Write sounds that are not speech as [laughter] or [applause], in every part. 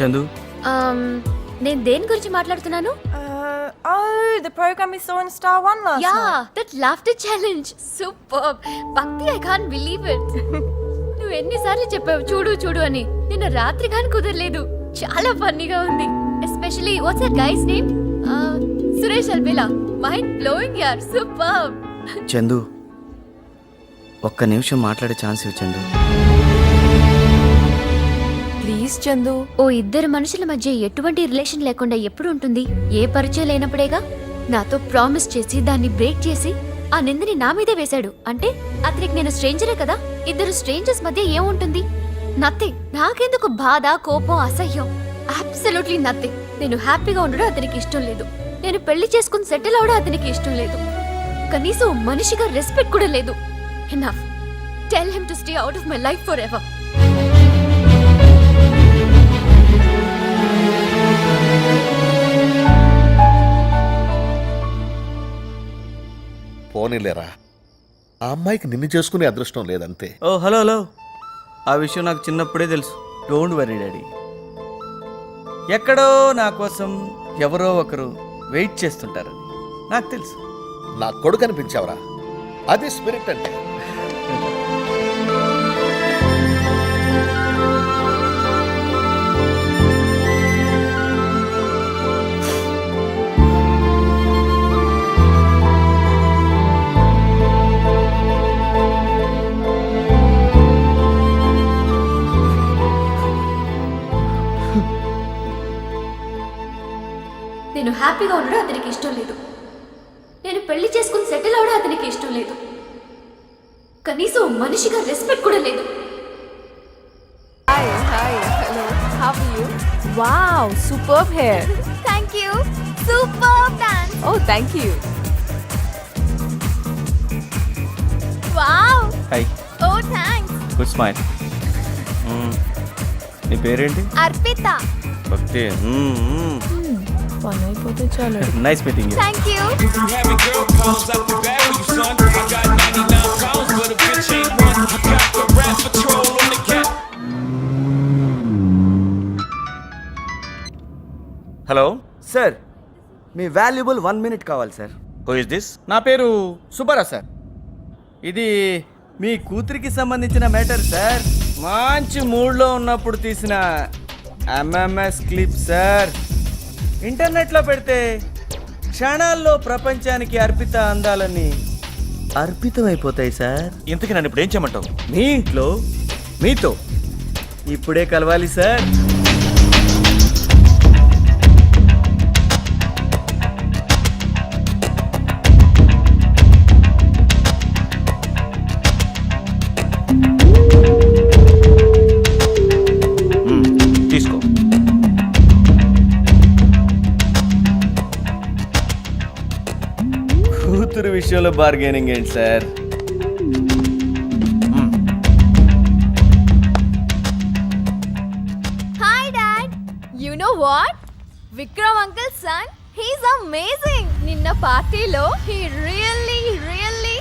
Chandu? Um, నేను దేని గురించి మాట్లాడుతున్నాను? Uh, oh, the program we saw in Star One last yeah night. That laughter challenge super Bhakti I can believe it నువ్వు ఎన్నిసార్లు చెప్పావు చూడు చూడు అని. నిన్న రాత్రి కానీ కుదరలేదు. చాలా ఫన్నీగా ఉంది. Especially what's your guys name Suresh Albela. Mind blowing యార్ సూపర్ చందు ఒక్క నిమిషం మాట్లాడే ఛాన్స్ ఇవ్వు చందు. ప్లీజ్ చందు. ఓ ఇద్దరు మనుషుల మధ్య ఎటువంటి రిలేషన్ లేకుండా ఎప్పుడు ఉంటుంది? ఏ పరిచయం లేనప్పుడేగా? నాతో ప్రామిస్ చేసి దాన్ని బ్రేక్ చేసి ఆ నిందని నా మీదే వేశాడు. అంటే అతనికి నేను స్ట్రేంజరే కదా? ఇద్దరు స్ట్రేంజర్స్ మధ్య ఏముంటుంది నథింగ్ నాకెందుకు బాధ కోపం అసహ్యం? అబ్సల్యూట్లీ నథింగ్ నేను హ్యాపీగా ఉండడం అతనికి ఇష్టం లేదు. నేను పెళ్ళి చేసుకుని సెటిల్ అవడం అతనికి ఇష్టం లేదు. కనీసం మనిషిగా రెస్పెక్ట్ కూడా లేదు. Enough tell him to stay out of my life forever పోనీలేరా ఆ అమ్మాయికి నిన్ను చేసుకునే అదృష్టం లేదంతే. Oh hello hello. ఆ విషయం నాకు చిన్నప్పుడే తెలుసు. Don't worry daddy. ఎక్కడో నా కోసం ఎవరో ఒకరు వెయిట్ చేస్తుంటారు నాకు తెలుసు. నా కొడుకు అనిపించావురా. అది స్పిరిట్ అంటే. హ్యాపీగా ఉండడం అతనికి ఇష్టం లేదు. నేను పెళ్ళి చేసుకుని సెటిల్ అవడం అతనికి ఇష్టం లేదు. కనీసం మనిషిగా రెస్పెక్ట్ కూడా లేదు. Hi, hi, hello. How are you? Wow, superb hair. Thank you super dance Oh. Wow oh thanks good smile నీ పేరేంటి? అర్పిత భక్తి పని అయిపోతే చాలు nice meeting thank you having girl calls out the barrel, you son. I got 99 pounds, but a bitch ain't one. I got the rat patrol on the cat. Hello sir me valuable one minute కావాలి sir who is this నా పేరు Subbarao sir ఇది మీ కూతురికి సంబంధించిన matter sir మంచి మూడ్లో ఉన్నప్పుడు తీసిన ఎంఎంఎస్ క్లిప్ సార్ ఇంటర్నెట్లో పెడితే క్షణాల్లో ప్రపంచానికి అర్పిత అందాలని అర్పితం అయిపోతాయి సార్. ఇంతకీ నన్ను ఇప్పుడు ఏం చేయమంటావు? మీ ఇంట్లో మీతో ఇప్పుడే కలవాలి సార్. విషయంలో బార్గెనింగ్ ఏంటి sir hi dad you know what Vikram uncle son he's amazing నిన్న పార్టీలో హీ రియల్లీ రియల్లీ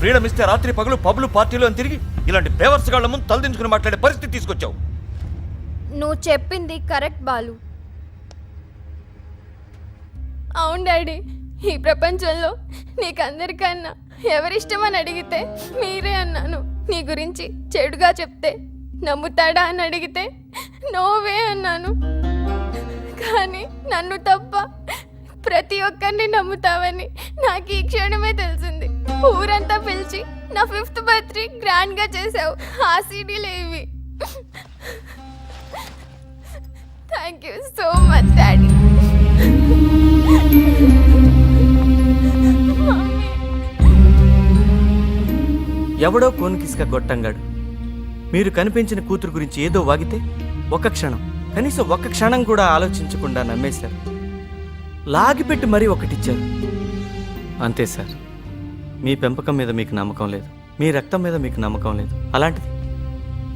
ఫ్రీడమ్ ఇస్తే రాత్రి పగలు పబ్లు పార్టీలు అని తిరిగి ఇలాంటి బేవర్స్ గాళ్ళ ముందు తలదించుకుని మాట్లాడే పరిస్థితి తీసుకొచ్చావు. నువ్వు చెప్పింది కరెక్ట్ బాలు. అవును డాడీ. ఈ ప్రపంచంలో నీకందరికన్నా ఎవరిష్టమని అడిగితే మీరే అన్నాను. నీ గురించి చెడుగా చెప్తే నమ్ముతాడా అని అడిగితే నోవే అన్నాను. కానీ నన్ను తప్ప ప్రతి ఒక్కరిని నమ్ముతావని నాకు ఈ క్షణమే తెలిసింది. ఊరంతా పిలిచి నా ఫిఫ్త్ బర్త్డే గ్రాండ్గా చేసావు. ఆ సీడీలు ఇవి thank you so much daddy ఎవడో కోన్కిస్క గొట్టంగాడు మీరు కనిపించిన కూతురు గురించి ఏదో వాగితే ఒక క్షణం కనీసం ఒక్క క్షణం కూడా ఆలోచించకుండా నమ్మేశారు. లాగిపెట్టి మరీ ఒకటిచ్చారు. అంతే సార్. మీ పెంపకం మీద మీకు నమ్మకం లేదు. మీ రక్తం మీద మీకు నమ్మకం లేదు. అలాంటిది.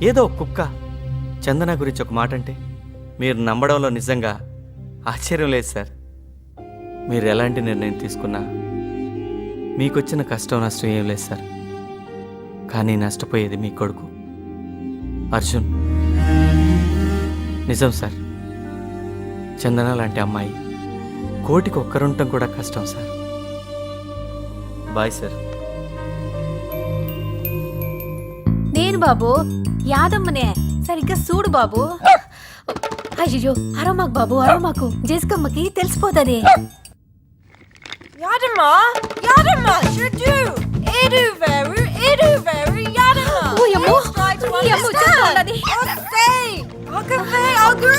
ఏదో ఒక కుక్క చందన గురించి ఒక మాట అంటే మీరు నమ్మడంలో నిజంగా ఆశ్చర్యం లేదు సార్. మీరు ఎలాంటి నిర్ణయం తీసుకున్నా మీకొచ్చిన కష్టం నష్టం ఏం లేదు సార్. కానీ నష్టపోయేది మీ కొడుకు. అర్జున్. నిజం సార్. చందన లాంటి అమ్మాయి. కోటికి ఒక్కరుండటం కూడా కష్టం సార్. Bye sir. నేను బాబు. యాదమ్మనే. సరిగ్గా చూడు బాబు. అయ్యో అరమాకు బాబు అరమాకు. జేసుకమ్మకి తెలిసిపోతుంది యాదమ్మ! యాదమ్మ! షుడ్డు ఏడు వేరు ఏడు వేరు యాదమ్మ ఓయమ్మో, ఈ అమ్మ వచ్చేస్తోంది. వస్తే ఒకవే అగు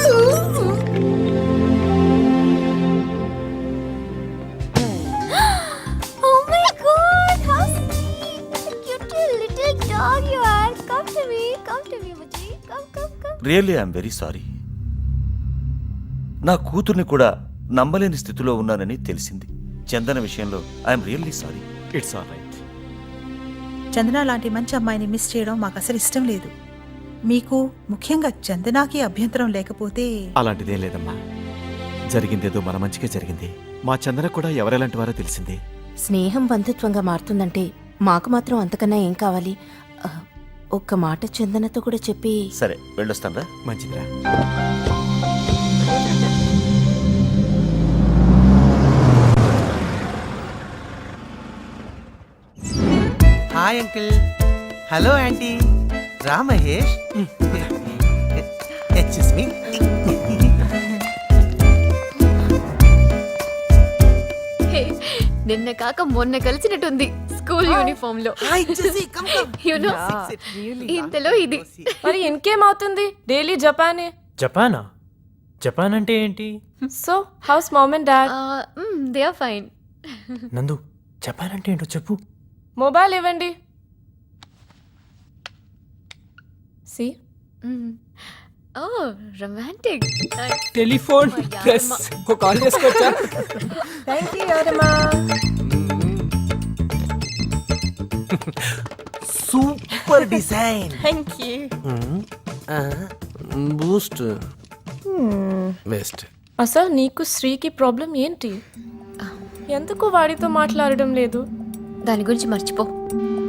Oh my god, how sweet! Cute little dog you are. Come to me, come to me, Muchi. Come, come, come. Really I'm very sorry నా కూతుర్ని కూడా నమ్మలేని స్థితిలో ఉన్నానని తెలిసింది. చందన విషయంలో I'm really sorry it's all right Chandana లాంటి మంచి అమ్మాయిని మిస్ చేయడం మాకు అసలు ఇష్టం లేదు. మీకు ముఖ్యంగా చందనాకి అభ్యంతరం లేకపోతే అలాంటిదేం లేదమ్మా. జరిగిందేదో మన మంచిగా జరిగింది. మా చందన కూడా ఎవరెలాంటి వారో తెలిసింది. స్నేహం బంధుత్వంగా మారుతుందంటే మాకు మాత్రం అంతకన్నా ఏం కావాలి? ఆ, ఒక్క మాట చందనతో కూడా చెప్పి సరే వెళ్ళొస్తానరా. మంచిదిరా. Hi uncle. Hello aunty. రా మహేష్. ఎక్స్క్యూస్ మీ నిన్న కాక మొన్న కలిసినట్టుంది school యూనిఫామ్లో hi Jessie come come you know ఇంతలో ఇది. మరి ఇంకేమవుతుంది? డైలీ జపానే జపానా? జపాన్ అంటే ఏంటి? So how's mom and dad they are fine Nandu Japan అంటే ఏంటో చెప్పు. మొబైల్ ఇవ్వండి. See? Oh romantic. Telephone plus ఒక కాల్ చేసుకోవచ్చా thank you Yadamma. Super design. Thank you boost. Best. అసలు నీకు శ్రీకి ప్రాబ్లం ఏంటి? ఎందుకు వాడితో మాట్లాడడం లేదు? దాని గురించి మర్చిపో.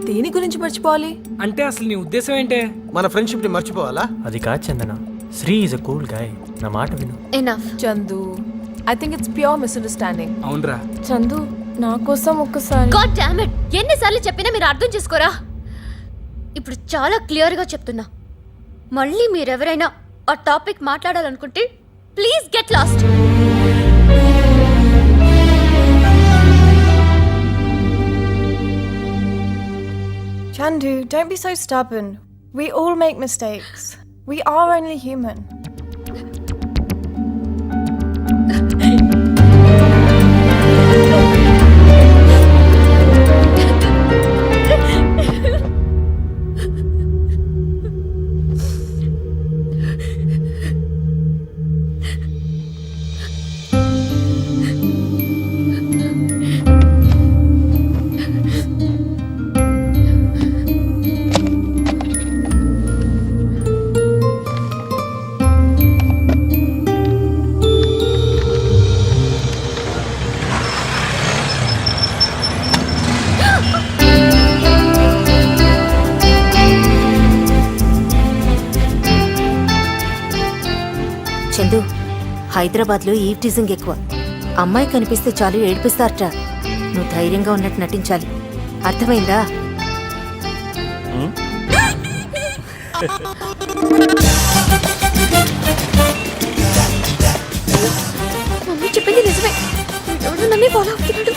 దేని గురించి మర్చిపోవాలి? అంటే అసలు నీ ఉద్దేశం ఏంటే? మన ఫ్రెండ్షిప్ని మర్చిపోవాలా? అది కాదు Chandana. Sri is a cool guy నా మాట విను. Enough Chandu I think it's pure misunderstanding అవునరా. చందు నా కోసం ఒక్కసారి గాడ్ డామ్ ఇట్ ఎన్నిసార్లు చెప్పినా మీరు అర్థం చేసుకోరా? ఇప్పుడు చాలా క్లియర్గా చెప్తున్నా. మళ్ళీ మీరెవరైనా ఆ topic మాట్లాడాలనుకుంటే please get lost. Chandu, don't be so stubborn. We all make mistakes. We are only human. Chandu హైదరాబాద్లో ఈవ్ టీజింగ్ ఎక్కువ. అమ్మాయి కనిపిస్తే చాలు ఏడిపిస్తారట. నువ్వు ధైర్యంగా ఉన్నట్టు నటించాలి. అర్థమైందా? మమ్మీ చెప్పింది నిజమే. నన్నే ఫాలో అవుతున్నాడు.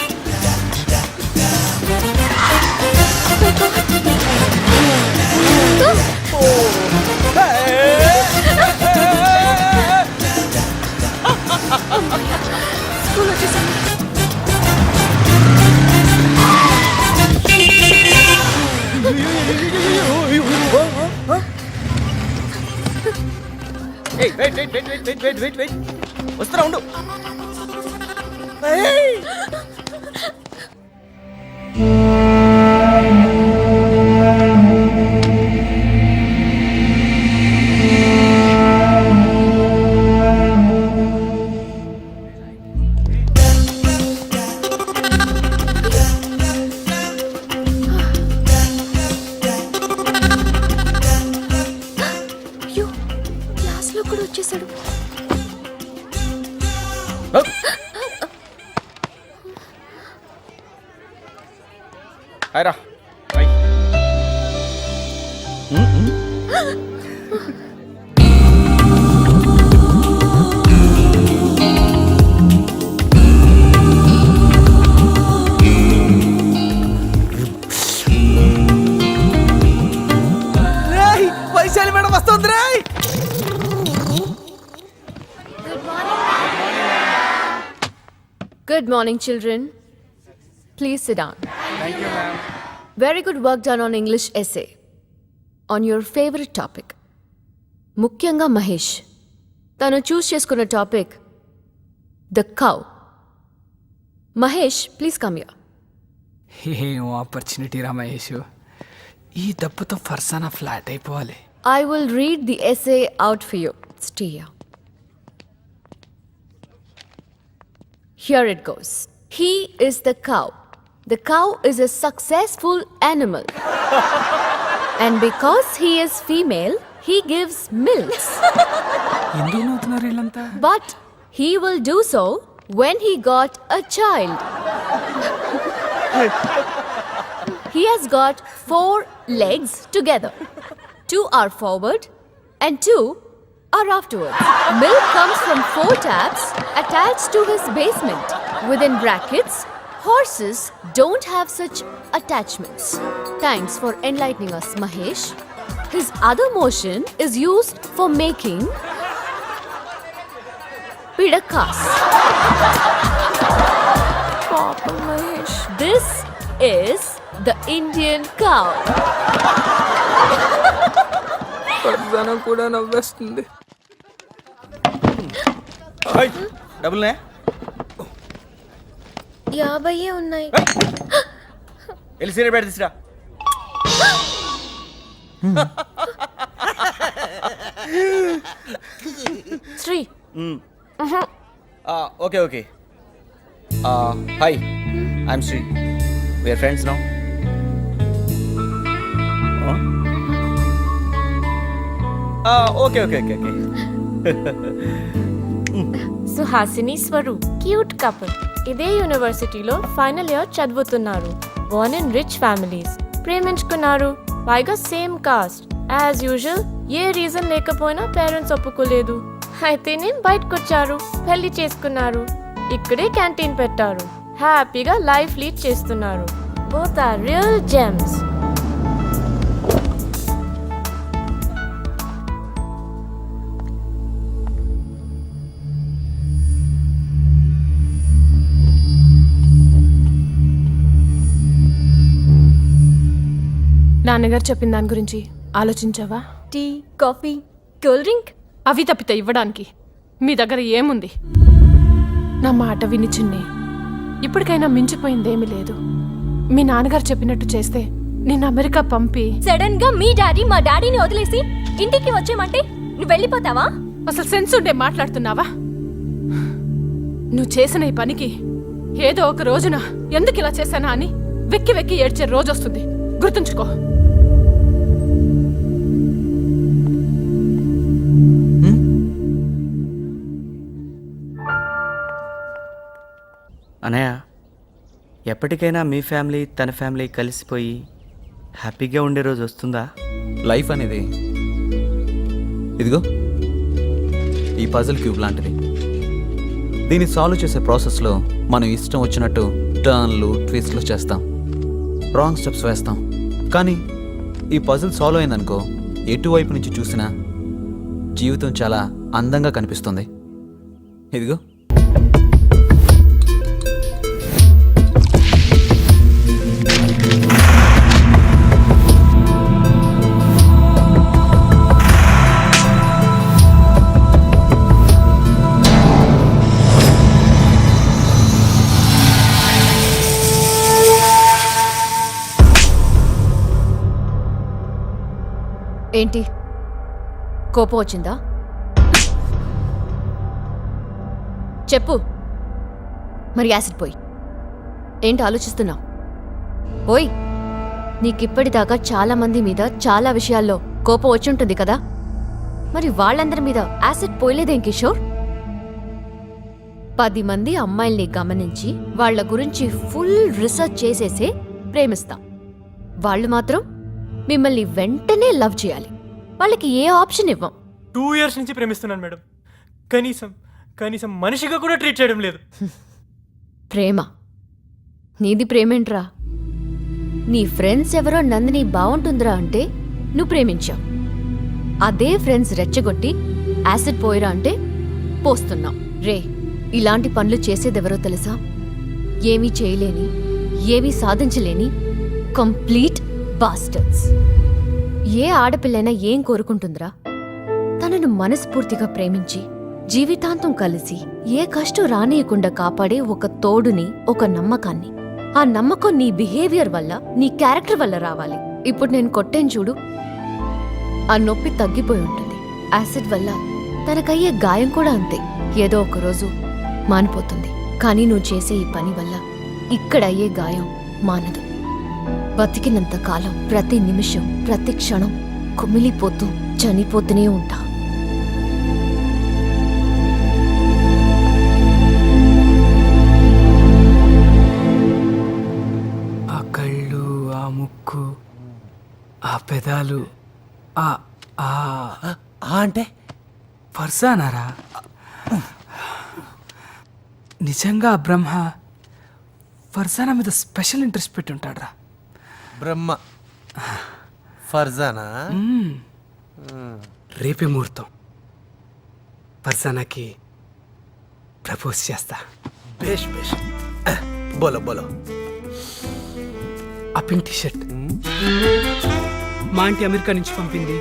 స్కూల్ వచ్చేసాను వెయిట్ వెయిట్ లో కూడా వచ్చేసాడు. హాయ్ రా. Morning, children. Please sit down. Thank you, ma'am. Very good work done on English essay. On your favorite topic. ముఖ్యంగా మహేష్ తను చూస్ చేసుకున్న topic the cow Mahesh please come you ఏం opportunity రా మహేష్ ఈ దెబ్బతో ఫర్సానా ఫ్లాట్ అయిపోవాలి I will read the essay out for you. Stay Here it goes. He is the cow. The cow is a successful animal. [laughs] and because he is female, he gives milks. [laughs] but he will do so when he got a child. [laughs] he has got four legs together. Two are forward and two are afterwards. Milk comes from four taps attached to his basement. Within brackets, horses don't have such attachments. Thanks for enlightening us, Mahesh. His other motion is used for making pidakas. Papa Mahesh. This is the Indian cow. ఫర్సానా కూడా నవ్వేస్తుంది డబ్బులునే? యాభై ఉన్నాయి. వెళ్ళి బయట తీసురా. Sri. Okay okay. Hi I'm Sri we're friends now okay okay okay okay. [laughs] Suhasini Swaroop cute couple. ఇదే యూనివర్సిటీలో final year చదువుతున్నారు. Born in rich families ప్రేమించుకున్నారు. పైగా same caste. As usual a reason లేకపోయినా పేరెంట్స్ ఒప్పుకోలేదు. అయితేనే బయటకొచ్చారు. పెళ్ళి చేసుకున్నారు. ఇక్కడే క్యాంటీన్ పెట్టారు. హ్యాపీగా లైఫ్ లీడ్ చేస్తున్నారు. బోత్ ఆర్ రియల్ జెమ్స్ నాన్నగారు చెప్పిన దాని గురించి ఆలోచించావా? Tea coffee cool drink? అవి తప్పితే ఇవ్వడానికి మీ దగ్గర ఏముంది? నా మాట విని చిన్ని. ఇప్పటికైనా మించిపోయిందేమీ లేదు. మీ నాన్నగారు చెప్పినట్టు చేస్తే నేను అమెరికా పంపి సడన్గా మీ డాడీ మా డాడీని వదిలేసి ఇంటికి వచ్చేయమంటే నువ్వు వెళ్ళిపోతావా? అసలు సెన్స్ ఉండే మాట్లాడుతున్నావా? నువ్వు చేసిన ఈ పనికి ఏదో ఒక రోజున ఎందుకు ఇలా చేశానా అని వెక్కి వెక్కి ఏడ్చే రోజు వస్తుంది. గుర్తుంచుకో. అనయ్య ఎప్పటికైనా మీ ఫ్యామిలీ తన ఫ్యామిలీ కలిసిపోయి హ్యాపీగా ఉండే రోజు వస్తుందా? లైఫ్ అనేది ఇదిగో ఈ పజిల్ క్యూబ్ లాంటిది. దీన్ని సాల్వ్ చేసే ప్రాసెస్లో మనం ఇష్టం వచ్చినట్టు టర్న్లు ట్విస్ట్లు చేస్తాం. రాంగ్ స్టెప్స్ వేస్తాం. కానీ ఈ పజిల్ సాల్వ్ అయిందనుకో ఎటువైపు నుంచి చూసినా జీవితం చాలా అందంగా కనిపిస్తుంది. ఇదిగో. ఏంటి? కోపం వచ్చిందా? చెప్పు. మరి యాసిడ్ పోయి. ఏంటి ఆలోచిస్తున్నావు? పోయి నీకిప్పటిదాకా చాలా మంది మీద చాలా విషయాల్లో కోపం వచ్చి ఉంటుంది కదా? మరి వాళ్ళందరి మీద యాసిడ్ పోయలేదేం కిషోర్? పది మంది అమ్మాయిల్ని గమనించి వాళ్ళ గురించి ఫుల్ రీసెర్చ్ చేసేసే ప్రేమిస్తాం. వాళ్ళు మాత్రం మిమ్మల్ని వెంటనే లవ్ చేయాలి. వాళ్ళకి ఏ ఆప్షన్ ఇవ్వం. టూ ఇయర్స్ నుంచి ప్రేమిస్తున్నాను మేడం. కనీసం కనీసం మనిషిగా కూడా ట్రీట్ చేయడం లేదు. ప్రేమ. నీది ప్రేమేంట్రా? నీ ఫ్రెండ్స్ ఎవరో నందిని బాగుంటుందిరా అంటే నువ్వు ప్రేమించావు. అదే ఫ్రెండ్స్ రెచ్చగొట్టి యాసిడ్ పోయిరా అంటే పోస్తున్నావు. రే ఇలాంటి పనులు చేసేదెవరో తెలుసా? ఏమీ చేయలేని ఏమీ సాధించలేని కంప్లీట్ బాస్టర్స్ ఏ ఆడపిల్లైనా ఏం కోరుకుంటుందిరా? తనను మనస్ఫూర్తిగా ప్రేమించి జీవితాంతం కలిసి ఏ కష్టం రానియకుండా కాపాడే ఒక తోడుని ఒక నమ్మకాన్ని. ఆ నమ్మకం నీ బిహేవియర్ వల్ల నీ క్యారెక్టర్ వల్ల రావాలి. ఇప్పుడు నేను కొట్టేను చూడు. ఆ నొప్పి తగ్గిపోయి ఉంటుంది. యాసిడ్ వల్ల తనకయ్యే గాయం కూడా అంతే. ఏదో ఒకరోజు మానిపోతుంది. కానీ నువ్వు చేసే ఈ పని వల్ల ఇక్కడ అయ్యే గాయం మానదు. బతికినంత కాలం ప్రతి నిమిషం ప్రతి క్షణం కుమిలిపోతూ చనిపోతూనే ఉంటా. ఆ కళ్ళు ఆ ముక్కు ఆ పెదాలు ఆ ఆ. అంటే? ఫర్సానారా? నిజంగా బ్రహ్మ ఫర్సానా మీద స్పెషల్ ఇంట్రెస్ట్ పెట్టి ఉంటాడ్రా. బ్రహ్మ. ఫర్జానా? రేపే ముహూర్తం. ఫర్సానాకి ప్రపోజ్ చేస్తా. బేష్ బేష్. బోలో బోలో. ఆ పింక్ టీషర్ట్ మా ఆంటీ అమెరికా నుంచి పంపింది.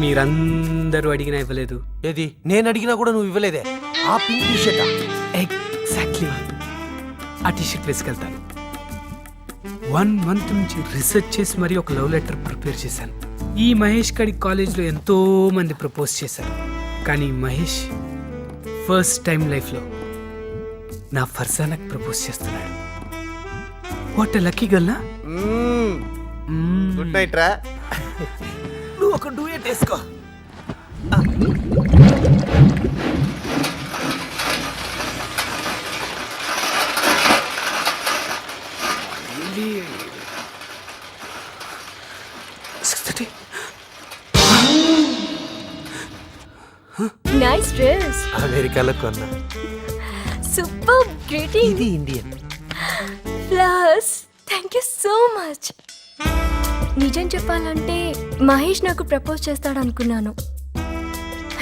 మీరందరూ అడిగినా ఇవ్వలేదు. ఏది? నేను అడిగినా కూడా నువ్వు ఇవ్వలేదే? ఆ పింక్ టీ షర్ట్ ఎగ్జాక్ట్లీ. ఆ టీషర్ట్ వేసుకెళ్తాను. వన్ మంత్ నుంచి రీసెర్చ్ చేసి మరీ ఒక లవ్ లెటర్ ప్రిపేర్ చేశాను. ఈ మహేష్ గడి కాలేజ్లో ఎంతో మంది ప్రపోజ్ చేశారు. కానీ మహేష్ ఫస్ట్ టైం లైఫ్లో నా ఫర్సానకు ప్రపోజ్ చేస్తున్నాడు. వాట్ లక్కీ గల్లా గుడ్ నైట్ రా. నువ్వు ఒక డూయట్ వేసుకో. థర్టీ నైస్ డ్రెస్ అమెరికాలో కొన్నా. సూపర్ గ్రీటింగ్ ఇది Indian. Plus thank you so much నిజం చెప్పాలంటే మహేష్ నాకు ప్రపోజ్ చేస్తాడు అనుకున్నాను.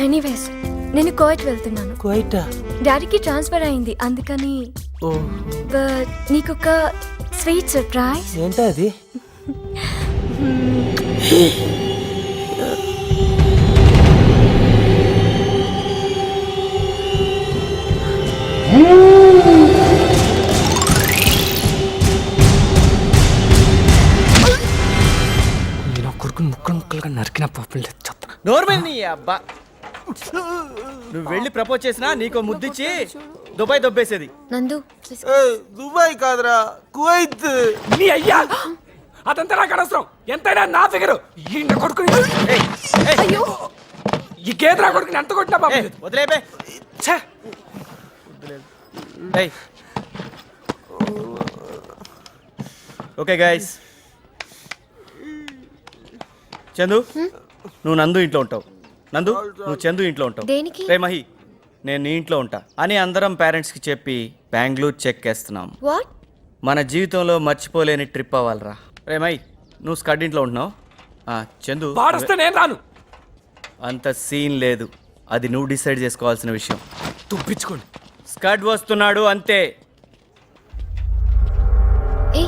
ఎనీవేస్ నేను కోయట్ వెళ్తున్నాను. కోయిటా డాడీకి ట్రాన్స్ఫర్ అయింది అందుకని. ఓ. బట్ నీకు ఒక స్వీట్ సర్ప్రైజ్ ఏంటా ముక్కలు ముక్కలుగా నరికిన పాపం లేదు నోర్మల్ అబ్బా. నువ్వు వెళ్ళి ప్రపోజ్ చేసినా నీకో ముద్దిచ్చి దుబాయ్ దొబ్బేసేది. నందు దుబాయ్ కాదురా కువైత్. నీ అయ్యా! అదంతా నాకు అనవసరం. ఎంతైనా నా ఫిగరు ఈ నా కొడుకుని ఈ గేదె నా కొడుకుని ఎంత కొట్టినా. వదిలేబే ఛే! ఓకే గైస్ చందు నువ్వు నందు ఇంట్లో ఉంటావు. నందు నువ్వు చందు ఇంట్లో ఉంటావు. దేనికి? రే మహి నేను నీ ఇంట్లో ఉంటా. అని అందరం పేరెంట్స్కి చెప్పి బెంగళూరు చెక్ వేస్తున్నాం. వాట్ మన జీవితంలో మర్చిపోలేని ట్రిప్ అవ్వాలిరా. రే మై నువ్వు స్కడ్ ఇంట్లో ఉంటున్నావు? ఆ, చందు వాడొస్తే నేను రాను. అంత సీన్ లేదు. అది నువ్వు డిసైడ్ చేసుకోవాల్సిన విషయం. తుప్పించుకోండి. స్కడ్ వస్తున్నాడు అంతే. ఏ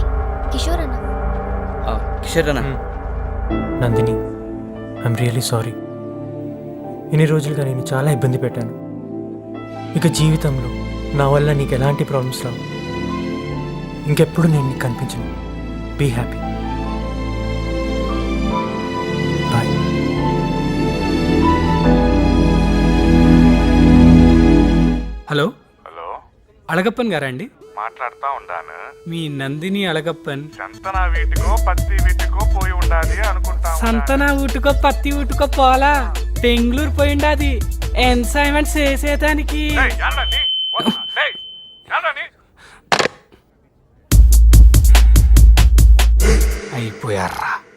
కిషోర్ అన్న? ఆ, కిషోర్ అన్న. నందిని ఐఎమ్ రియలీ సారీ ఇన్ని రోజులుగా నేను చాలా ఇబ్బంది పెట్టాను. ఇక జీవితంలో నా వల్ల నీకు ఎలాంటి ప్రాబ్లమ్స్ రావు. ఇంకెప్పుడు నేను నీకు కనిపించను. Be happy bye hello hello Alagappan గారా అండి? మాట్లాడుతా ఉండాను. మీ నందిని అళగప్పన్ సంతన వీటికో పత్తి వీటికో పోయి ఉండాలి అనుకుంటా సంతన ఊటుకో పత్తి ఊటుకో పోలా బెంగళూరు పోయిండాది ఎన్సైన్మెంట్ చేసేదానికి. y puerra.